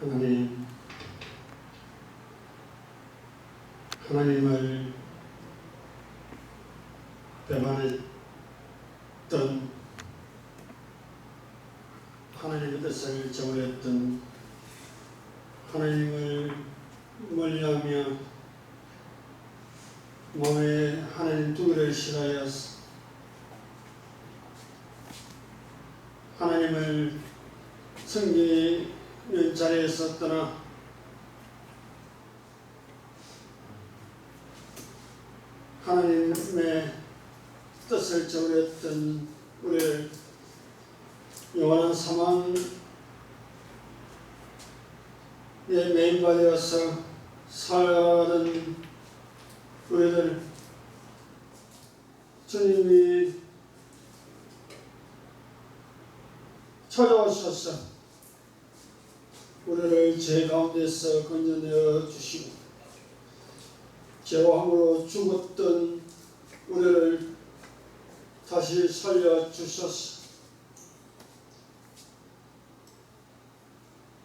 하나님, 하나님을 배반했던 하나님의 뜻을 저버렸던 하나님을 멀리하며 몸에 하나님 두기를 싫어하였어. 하나님을 성경 의 자리에서 떠나 하나님의 뜻을 저버렸던 우리를 영원한 사망에 매인바 되어서 살아가는 우리들 주님이 찾아오셔서 우리를 죄 가운데서 건져내어 주시고 죄와 함으로 죽었던 우리를 다시 살려 주셨어.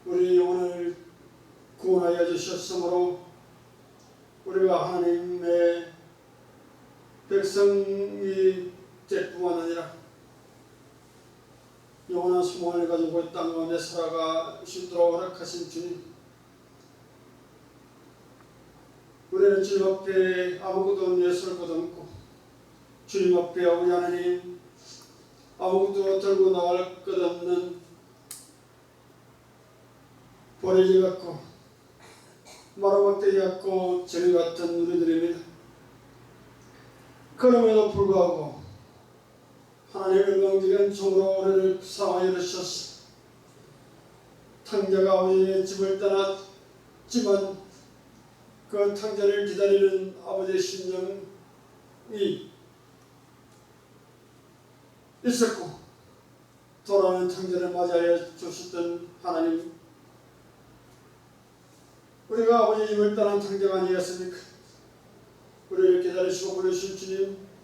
우리 영혼을 구원하여 주셨으므로 우리가 하나님의 백성이 될뿐만 아니라 영원한 소망을 가지고 이땅 가운데 살아가 싶도록 허락하신 주님 우리는 주님 앞에 아무것도 없는 것 없고 주님 앞에 아버지 하나님 아무것도 들고 나갈 것 없는 버리지 같고 마루막대기 같고 저리 같은 우리들입니다. 그럼에도 불구하고 하나님의 명직한 종으로 우리를 사랑하여 주셨어. 탕자가 아버지의 집을 떠났지만 그 탕자를 기다리는 아버지의 심정이 있었고 돌아오는 탕자를 맞이하여 주셨던 하나님 우리가 아버지 집을 떠난 탕자가 아니었습니까? 우리를 기다리시고 부르신 주님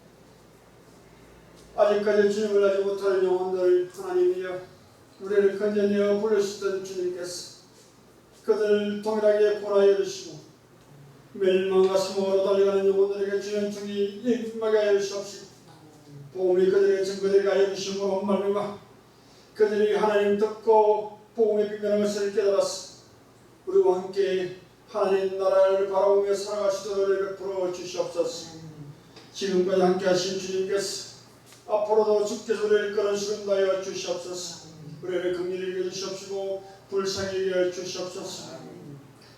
아직까지 주님을 알지 못하는 영혼들 하나님이여 우리를 건져내어 부르시던 주님께서 그들을 동일하게 보호하여 주시고 멸망과 사망으로 달려가는 영혼들에게 주의 총이 임하게 하여 주시옵시고 복음이 그들에게 증거되게 하여 주심으로 말미암아 그들이 하나님 듣고 복음의 비밀한 것을 깨달았어 우리와 함께 하나님 나라를 바라보며 살아가시도록 베풀어 주시옵소서. 지금까지 함께 하신 주님께서 앞으로도 주께서 우리를 끌어주시는 다여 주시옵소서. 우리를 긍휼히 여겨 주시옵시고 불쌍히 여겨 주시옵소서.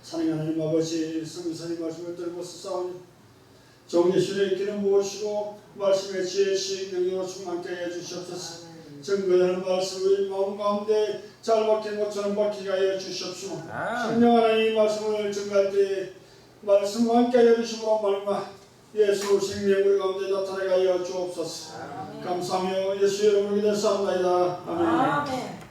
사랑의 하나님 아버지 성기사님 말씀을 들고서 싸우니 정예술의 길을 모으시고 말씀의 지혜식 능력으로 충만케 해 주시옵소서. 증거되는 말씀을 마음 가운데 잘 박힌 것처럼 박히게 하여 주시옵시고 성령 하나님 말씀을 증거할 때 말씀과 함께 하여 주심으로 말마 예수 생명 우리 가운데 나타나게 하여 주옵소서. 감사하며 예수 이름으로 기도했사옵나이다. 아멘. 아멘.